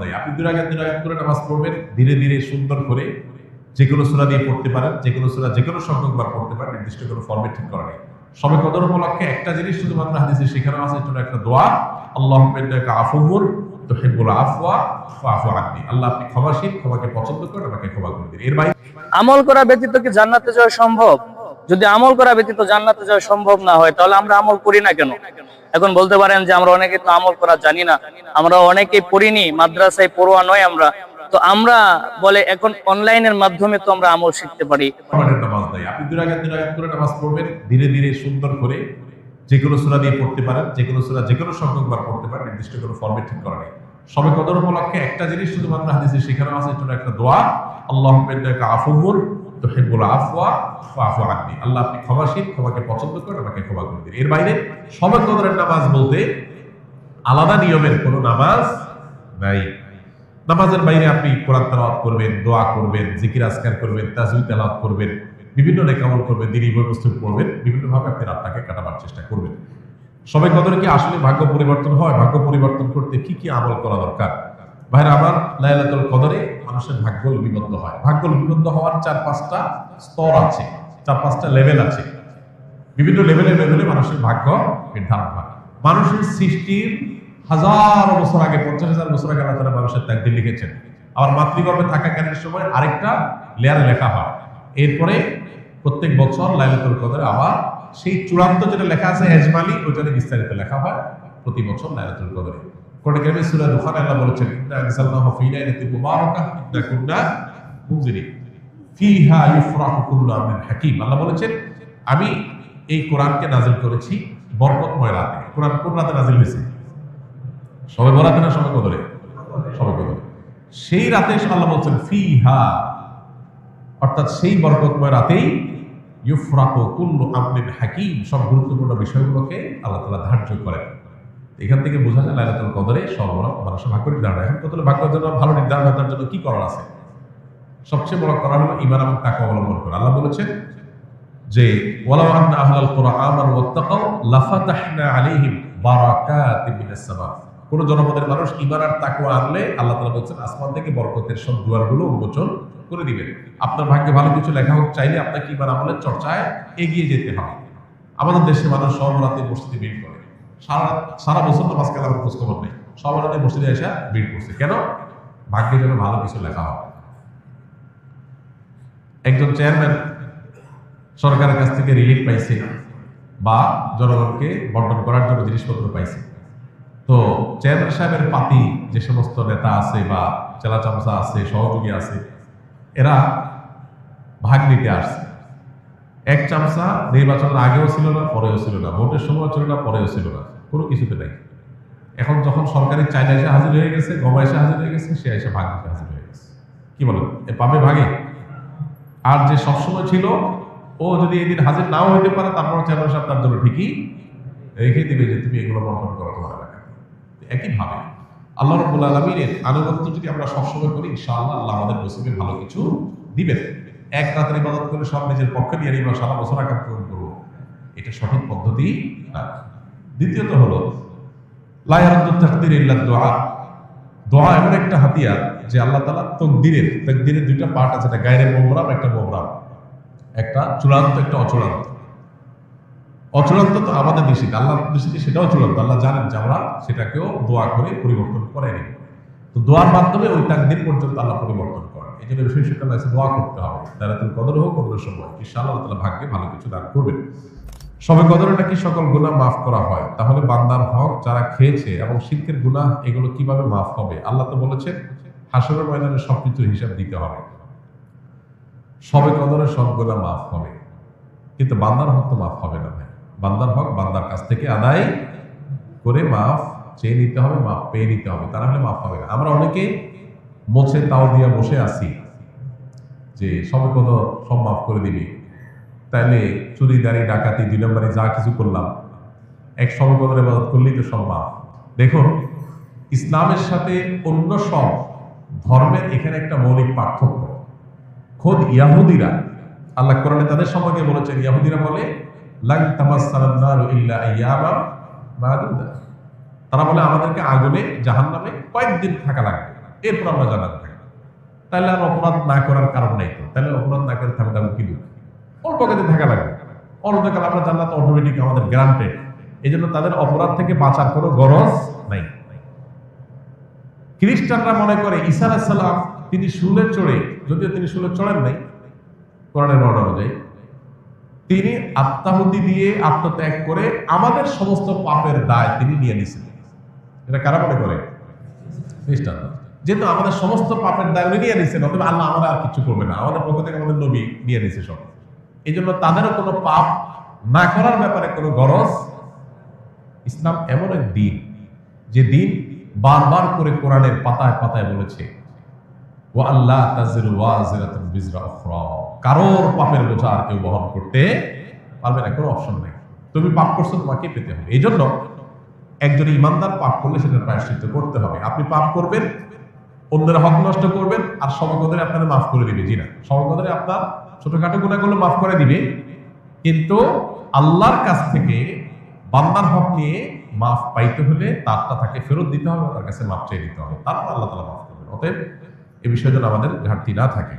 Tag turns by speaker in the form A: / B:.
A: দেয় আপনি দুই রাখাত করে নামাজ পড়বেন। ধীরে ধীরে সুন্দর করে যে কোনো সুরা দিয়ে পড়তে পারেন যে কোনো সুরা যে কোনো সংখ্যকবার পড়তে পারেন, নির্দিষ্ট কোনো ফর্মে ঠিক করা নেই। সবে কদর উপলক্ষে একটা জিনিস শুধুমাত্র হাদিসে শেখানো আছে হলো একটা দোয়া আল্লাহ আফুর তো হেবুল আফওয়া আফু আননি। আল্লাহ আপনি ক্ষমাশীল, ক্ষমাকে পছন্দ করেন, আমাকে ক্ষমা করে দিন। এর বাইরে
B: আমল করা ব্যতীত কি জান্নাতে যাওয়া সম্ভব? যদি আমল করা ব্যতীত জান্নাতে যাওয়া সম্ভব না হয়, তাহলে আমরা আমল করি না কেন? এখন বলতে পারেন যে আমরা অনেকে তো আমল করা জানি না। আমরা অনেকে পড়িনি, মাদ্রাসায় পড়ুয়া নয় আমরা। তো আমরা বলে এখন অনলাইনের মাধ্যমে তো আমরা আমল শিখতে পারি।
A: ধীরে ধীরে, সুন্দর করে যে কোনো সুরা দিয়ে পড়তে পারেন। যে কোনো সুরা, যে কোনো সংখ্যকবার পড়তে পারেন। নির্দিষ্ট কোনো ফর্মে ঠিক করা নেই। সবে কদর উপলক্ষে একটা জিনিস শুধুমাত্র হাদিসে শেখানো আছে একটা দোয়া। আল্লাহ আফুর তো হেবুল আফওয়া আফু আননি আল্লাহ আপনি ক্ষমাশীল, ক্ষমাকে পছন্দ করেন, আমাকে ক্ষমা করে দিন। এর বাইরে সবে কদরের নামাজ বলতে আলাদা নিয়মের কোনো নামাজ নাই। নামাজের বাইরে আপনি কোরআন তেলাওয়াত করবেন, দোয়া করবেন, জিকির আজকার করবেন তাজবি তেলাওয়াত করবেন, বিভিন্ন নেকামল করবেন দিনই বই পুস্তক পড়বেন বিভিন্নভাবে আপনি রাতটাকে কাটাবার চেষ্টা করবেন। সবাই কদরে কি আসলে ভাগ্য পরিবর্তন হয়? ভাগ্য পরিবর্তন করতে কি কি আমল করা দরকার? ভাইরা, আমার লাইলাতুল কদরে মানুষের ভাগ্য লিপিবদ্ধ হয়। ভাগ্য লিপিবদ্ধ হওয়ার চার পাঁচটা স্তর আছে, চার পাঁচটা লেভেল আছে। বিভিন্ন লেভেলে লেভেলে মানুষের ভাগ্য নির্ধারণ হয়। মানুষের সৃষ্টির হাজার বছর আগে, পঞ্চাশ হাজার বছর আগে আল্লাহ তাআলা মানুষের তাকদির লিখেছেন। আবার মাতৃগর্ভে থাকাকালীন সময় আরেকটা লেয়ারে লেখা হয়। এরপরে প্রত্যেক বছর লাইলাতুল কদরে আবার সেই চূড়ান্ত যেটা লেখা আছে এজমালি ওইটারে বিস্তারিত লেখা হয় প্রতি বছর লাইলাতুল কদরে। কোরআন সূরা দুখানে আল্লাহ বলেছেন ইন্না মুবারাকাহ ইন্না কুন্না মুনজিরিন কুল্লু আমরিন হাকীম আল্লাহ বলেছেন আমি এই কোরআনকে নাজিল করেছি বরকতময় রাতে কোরআন কোন রাতে নাজিল হয়েছে সবে বরাতে না সবে কদরে সবে কদরে সেই রাতে আল্লাহ বলছেন ফিহা অর্থাৎ সেই বরকতময় রাতেই ইউফরাকু কুল্লু আমরিন হাকিম সব গুরুত্বপূর্ণ বিষয়গুলোকে আল্লাহ তাআলা ধার্য করেন এখান থেকে বোঝা যায় লাইলাতুল কদরে সর্বরক মানুষের ভাগ্য নির্ধারণ। এখন কত ভাগ্যের জন্য ভালো নির্ধারণ তার জন্য কি করার আছে? সবচেয়ে বড় করা হলো ইমান এবং টাকা অবলম্বন করা। আল্লাহ বলেছেন যে, ওয়ালাউ আহলাল কুরআন আমানু ওয়াত্তাকাউ, লাফাতাহনা কোন জনপদের মানুষ ঈমান আর তাকওয়া আনলে আল্লাহ তাআলা বলেছেন, আসমান থেকে বরকতের সব দুয়ারগুলো উন্মোচন করে দিবেন। আপনার ভাগ্যে ভালো কিছু লেখা হোক, চাইলে আপনাকে ঈমান আমলের চর্চায় এগিয়ে যেতে হবে। আমাদের দেশে মানুষ সব রাতে মসজিদে ভিড় করে। সারা সারা বছর তো মাঝখানে আমার খোঁজ খবর নেই। সব রাতে মসজিদে এসে ভিড় করছে। কেন? ভাগ্যে যেন ভালো কিছু লেখা হয় একজন চেয়ারম্যান সরকারের কাছ থেকে রিলিফ পাইছে বা জনগণকে বন্টন করার জন্য জিনিসপত্র পাইছে। তো চেয়ারম্যান সাহেবের পাতি যে সমস্ত নেতা আছে বা চেলা চামচা আছে, সহযোগী আছে, এরা ভাগ নিতে আসছে। এক চামচা নির্বাচনের আগেও ছিল না, পরেও ছিল না, ভোটের সময় ছিল না, পরেও ছিল না, কোনো কিছুতে নাই। এখন যখন সরকারি চাইনা এসে হাজির হয়ে গেছে, গমা এসে হাজির হয়ে গেছে, সে এসে ভাগ নিতে হাজির হয়ে গেছে। কি বলেন? এ পাবে ভাগে? আর যে সবসময় ছিল, ও যদি এদিন হাজির নাও হইতে পারে তারপর চেয়ারম্যান সাহেব তার জন্য ঠিকই রেখে দিবে যে তুমি এগুলো বন্টন করো তোমার এলাকায়। একইভাবে আল্লাহ রব্বুল আলমিনের আনুগত্য যদি আমরা সবসময় করি, ইনশাআল্লাহ আল্লাহ আমাদের নসিবে ভালো কিছু দিবেন। এক রাতের ইবাদত করে সব নিজের পক্ষে নিয়ে নিবা সারা বছর আঘাত পূরণ করব। এটা সঠিক পদ্ধতি না। দ্বিতীয়ত হলো লায়ারুদ্দুত তাকদির ইল্লা দোয়া। দোয়া এমন একটা হাতিয়ার যে আল্লাহ তালা তকদিরের তকদিরের দুইটা পার্ট আছে, একটা গায়ের মোমরাম একটা মোমরাম একটা চূড়ান্ত, একটা অচূড়ান্ত। অচূড়ান্ত তো আমাদের নিষিদ্ধ আল্লাহ নিষিদ্ধ সেটাও চূড়ান্ত। আল্লাহ জানেন যে আমরা সেটাকেও দোয়া করে পরিবর্তন করে নিই তো দোয়ার মাধ্যমে ওই তাকদির পর্যন্ত আল্লাহ পরিবর্তন করেন। এই দোয়া করতে হবে। তারা তুমি কদর হোক সময়। আল্লাহ তালা ভাগ্যে ভালো কিছু দান করবেন। সবে কদরে সকল গুনাহ মাফ করা হয়? তাহলে বান্দার হক যারা খেয়েছে এবং শিল্পের গুনাহ, এগুলো কীভাবে মাফ হবে? আল্লাহ তো হাসরের ময়দানে সবকিছু হিসাব দিতে হবে। সবে কদরে সব গুনাহ মাফ হবে। কিন্তু বান্দার হক তো মাফ হবে না ভাই। বান্দার হক বান্দার কাছ থেকে আদায় করে মাফ চেয়ে নিতে হবে মাফ পেয়ে নিতে হবে। তা না হলে মাফ হবে না। আমরা অনেকে মোছে তাও দিয়া বসে আছি। যে সবে কদর সব মাফ করে দিবি। তাইলে চুরি, দাঁড়ি, ডাকাতি, দুই নম্বরে যা কিছু করলাম, এক সমকদর ইবাদত করলেই তো সব মাফ। দেখুন, ইসলামের সাথে অন্য সব ধর্মের এখানে একটা মৌলিক পার্থক্য। খোদ ইয়াহুদিরা, আল্লাহ কোরআনে তাদের সম্পর্কে বলেছেন, ইয়াহুদিরা বলে ইল্লা তারা বলে, আমাদেরকে আগুনে, জাহান্নামে কয়েকদিন থাকা লাগবে। এরপর আমরা জান্নাতে থাকব তাহলে আর অপরাধ না করার কারণ নাই তো। তাহলে অপরাধ না করে থাকা কি দুঃখ অল্প কাজে থাকা লাগবে। অনন্তকাল আমরা জান্নাত অটোমেটিক আমাদের গ্রান্টেড এই জন্য তাদের অপরাধ থেকে বাঁচার কোনো গরজ নাই। খ্রিস্টানরা মনে করে ঈসা আলাইসাল্লাম তিনি শুলে চড়ে, যদিও তিনি শুলে চড়েন নাই, কোরআনের অর্ডার অনুযায়ী, তিনি আত্মাহুতি দিয়ে আত্মত্যাগ করে আমাদের সমস্ত পাপের দায় তিনি নিয়ে নিছেন এটা কারা মনে করে? খ্রিস্টান যেহেতু আমাদের সমস্ত পাপের দায় উনি নিয়ে নিছেন অথবা আল্লাহ আমরা আর কিছু করবে না। আমাদের পক্ষ থেকে আমাদের নবী নিয়ে নিছে সব। এই জন্য তাদেরও কোনো পাপ না করার ব্যাপারে কোনো গরজ। ইসলাম এমন এক দিন, যে দিন বারবার করে কোরআনের পাতায় পাতায় বলেছে ও আল্লাহ কারোর পাপের বোঝা আর কেউ বহন করতে পারবে না, কোনো অপশন নেই। তুমি পাপ করছ, তোমাকে পেতে হবে। এই জন্য একজন ইমানদার পাপ করলে সেটা প্রায়শ্চিত্ত করতে হবে। আপনি পাপ করবেন অন্যের হক নষ্ট করবেন আর সমকদরে আপনারা মাফ করে দিবে জি না সমকদরে আপনার ছোটখাটো গুণাগুলো মাফ করে দিবে। কিন্তু আল্লাহর কাছ থেকে বান্দার হক নিয়ে মাফ পাইতে হলে তারটা তাকে ফেরত দিতে হবে, তার কাছে মাফ চেয়ে দিতে হবে। তারপর আল্লাহ তালা মাফ করবেন। অতএব এ বিষয়ে যেন আমাদের ঘাটতি না থাকে।